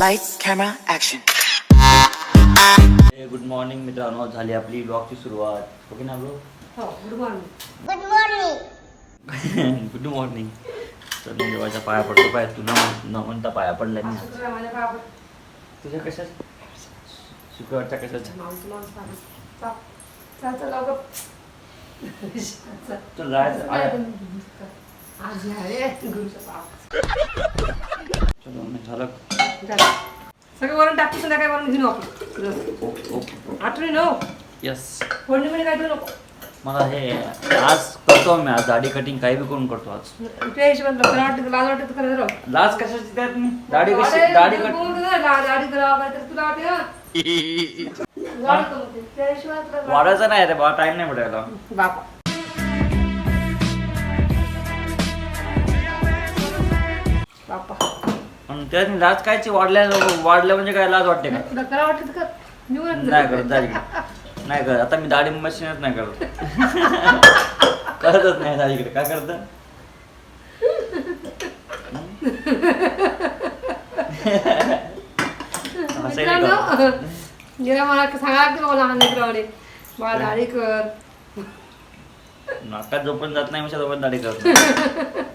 Lights, camera, action. Good morning मित्रांनो झाली आपली ब्लॉगची सुरुवात. ओके ना ब्रो हो गुड मॉर्निंग गुड मॉर्निंग तर मी देवाच्या पाया पडतो. पाय तू न न म्हणता पाया पडला मी. माझ्या तुझ्या कशा शुक्रवारच्या कशाच्या माणूस माणूस. आज आहे गुरुचा मी झालं. झालं. सगळं वरून टाकतो संध्याकाळी वरून घेऊन आपण रस. Okay okay. आठवणी नो यस पौर्णिमेने काय नको? मला हे आज करतो मी आज दाढी कटिंग काही बी करून करतो आज. तुझ्या हिशोबात तुला वाटतं लाज वाटत करायचं राव लाज कशाची त्यात मी? दाढी कशी अरे, दाढी तू कट बोलतो ना, दा- दाढी करावं काय तर तुला वाटते ना वाढतो मग ते. त्या हिशोबात तुला वाटतं. वाढायचं नाही रे बा टाइम नाही भेटायला. बापा. मी लाज कायची वाढल्या वाढल्या म्हणजे काय लाज वाटते का? वाटत मी नाही करत दाढी नाही करत. आता मी दाढी मशीनच नाही करत. करतच नाही दाढीकडे काय करत? मित्रांनो गेल्या मला सांगा लागते लहान दाढी कर. नाकात जोपर्यंत जात नाही म्हणजे तोपर्यंत दाढी करत नाही.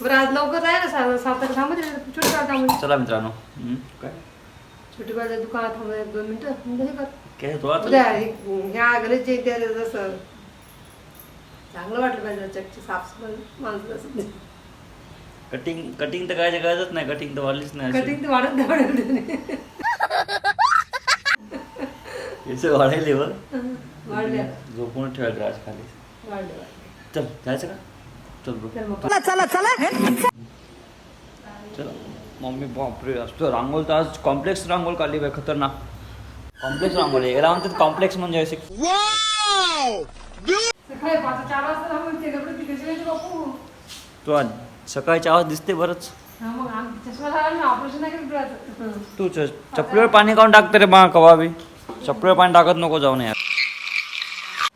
बरं आज लवकर आहे ना सात सात तारखेला थांबते छोटी काळ थांबते चला मित्रांनो. हम्म, काय? छोटी काळ दुकानात थांबते दोन मिनिटं. मग हे कर. काय तुला उद्या हे- ह्या गणेशच्या इथे जसं चांगलं वाटलं पाहिजे चकची साफसफाई माणसं असं कटिंग कटिंग तर काय गरजच नाही कटिंग तर वाढलीच नाही अशी. कटिंग तर वाढत नाही वाढत नाही. याचं वाढायले वाढल्या. झोपून ठेवायचं आज खाली. वाढल्या वाढल्या. चल जायचं का? चल ब्रो चल मग. चला मम्मी बापरे असतो रांगोल तर आज कॉम्प्लेक्स रांगोल काढली बाई खतरनाक. कॉम्प्लेक्स रांगोली याला म्हणतात कॉम्प्लेक्स म्हणजे असे सकाळी पाच चार वाजता थांबून ते सकाळची आवाज दिसते बरंच. तू च- चपलीवर पाणी काऊन टाकते रे बा कवा बी चपलीवर पाणी टाकत नको जाऊ नये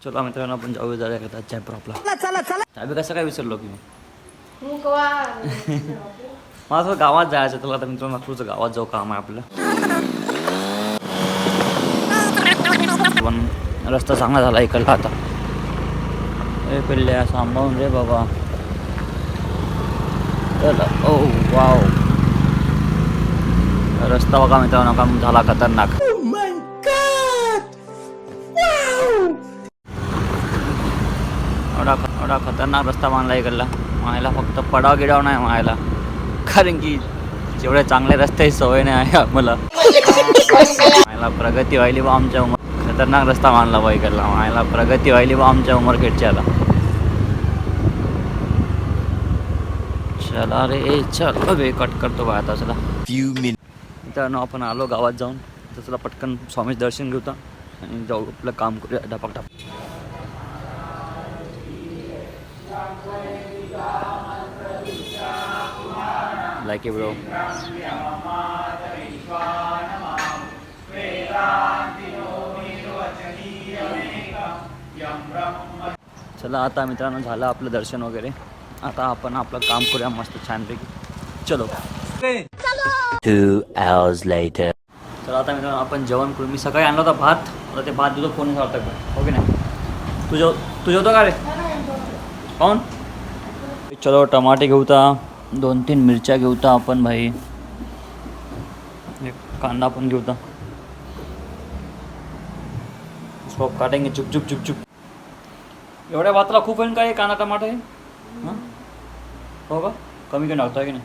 चला मित्रांनो आपण जाऊया जाऊया का चायपर आपला चाबी कसं काय विसरलो की मी? मला थोडं गावात जायचं तुला आता मित्रांनो नागपूरचं गावात जाऊ. काम आहे आपलं. पण रस्ता चांगला झाला इकडला आता. ए पिल्ल्या सांभाळून रे बाबा. चला. Oh wow. रस्ता बघा मित्रांनो काम झाला खतरनाक. एवढा खतरनाक रस्ता बांधला इकडला. मायला फक्त पडाव गिडाव नाही मायला. कारण की जेवढे चांगले रस्त्याची सवय नाही आहे आम्हाला. मायला प्रगती व्हायली बा आमच्या उमर. खतरनाक रस्ता बांधला बा इकडला. मायला प्रगती व्हायली बा आमच्या उमरखेडच्याला चला रे चल. बे कट करतो बा आता चला. मित्रांनो आपण आलो गावात जाऊन. तर चला पटकन स्वामीच दर्शन घेऊ आता आणि जाऊ आपलं काम करूया. ढपाक ढप like it bro. चला आता मित्रांनो झालं आपलं दर्शन वगैरे. आता आपण आपलं काम करूया मस्त छानपैकी. चलो. Two hours later. चला आता मित्रांनो आपण जेवण करू. मी सकाळी आणला होता भात. आता ते भात देतो फोन होता का हो की नाही? तू जेव तू जेवतो का रे? पाहून चलो टमाटे घेऊ ता दोन तीन मिरच्या घेऊ ता आपण भाई। कांदा पण घेऊ ता इसको काटेंगे चुप चुप चुप चुप। एवढ्या भाताला खूप होईल का हे कांदा टमाटे? हाँ? हो का कमी कमी टाकतो आहे की नाही?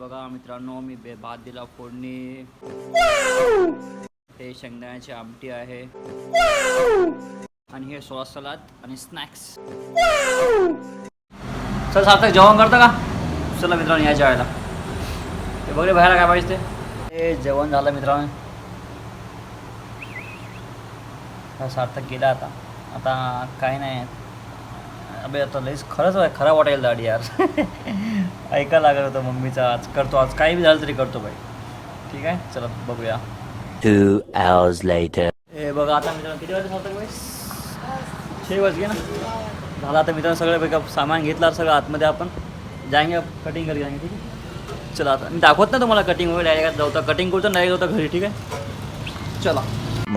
बघा मित्रांनो मी बे भात दिला फोडणी. हे शेंगदाण्याची आमटी आहे. आणि हे सॉस सलाद आणि स्नॅक्स. चल सार्थक जेवण करतं का? चला मित्रांनो या जेवायला. ते बघले बाहेर काय पाहिजे ते? जेवण झालं मित्रांनो. हा सार्थक गेला आता. आता काय नाही. अबे आता लईच खरंच खराब खरा वाटेल दाडी यार. ऐका लागत होतं मम्मीचा आज. करतो आज. काही बी झालं तरी करतो बाई. ठीक आहे? चला बघूया. Two hours later. ए बघा आता मित्रांनो किती वाजता बाई छे वाजले ना? झालं आता मित्रांनो सगळं बघा सामान घेतलं सगळं आतमध्ये आपण. जायगे कटिंग करी जायगे ठीक आहे? चला आता. मी दाखवत ना तुम्हाला कटिंग वगैरे डायरेक्ट जाऊ कटिंग करतो डायरेक्ट जाऊ घरी ठीक आहे? चला.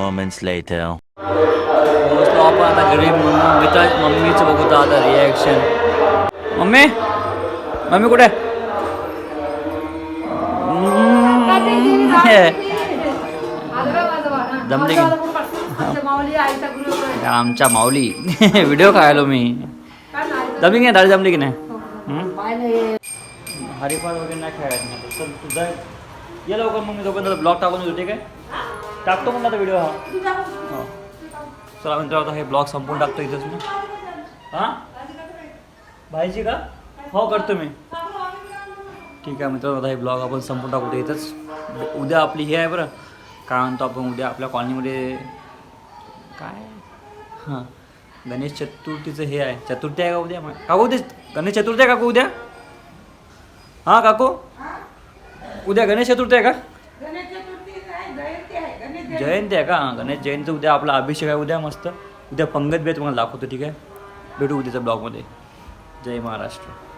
Moments later. पोहोचलो आपण आता घरी मित्र मम्मीचं बघू तर आता रिॲक्शन मम्मी? मम्मी कुठे? हे. जमली की? माऊली आईचा ग्रुप आहे आमच्या माऊली. व्हिडिओ काढलो मी. काय नाही जमली की नाही दाढी जमली की नाही? नाही हरिपाठ वगैरे नाही खेळायचं नाही चल तुझा ये लवकर मग मी तोपर्यंत ब्लॉग टाकून देतो ठीक आहे? टाकतो म्हणलं आता व्हिडिओ हा. हो. चला मित्र आता हे ब्लॉग संपून टाकतो इथेच मी. हां? भाईची का? हो करतो मी. ठीक आहे मित्र आता हे ब्लॉग आपण संपून टाकू इथंच. उद्या आपली हे आहे बरं. काय म्हणतो आपण उद्या आपल्या कॉलनीमध्ये? काय? हां. गणेश चतुर्थीचं हे आहे. चतुर्थी आहे का उद्या? काकू उद्या गणेश चतुर्थी आहे काकू उद्या? हां काकू? उद्या गणेश चतुर्थी आहे का? जयंती आहे का? हां, गणेश जयंती उद्या आपला अभिषेक आहे उद्या मस्त. उद्या पंगत भेट तुम्हाला दाखवतो ठीक आहे? भेटू उद्याच्या ब्लॉगमध्ये. जय महाराष्ट्र.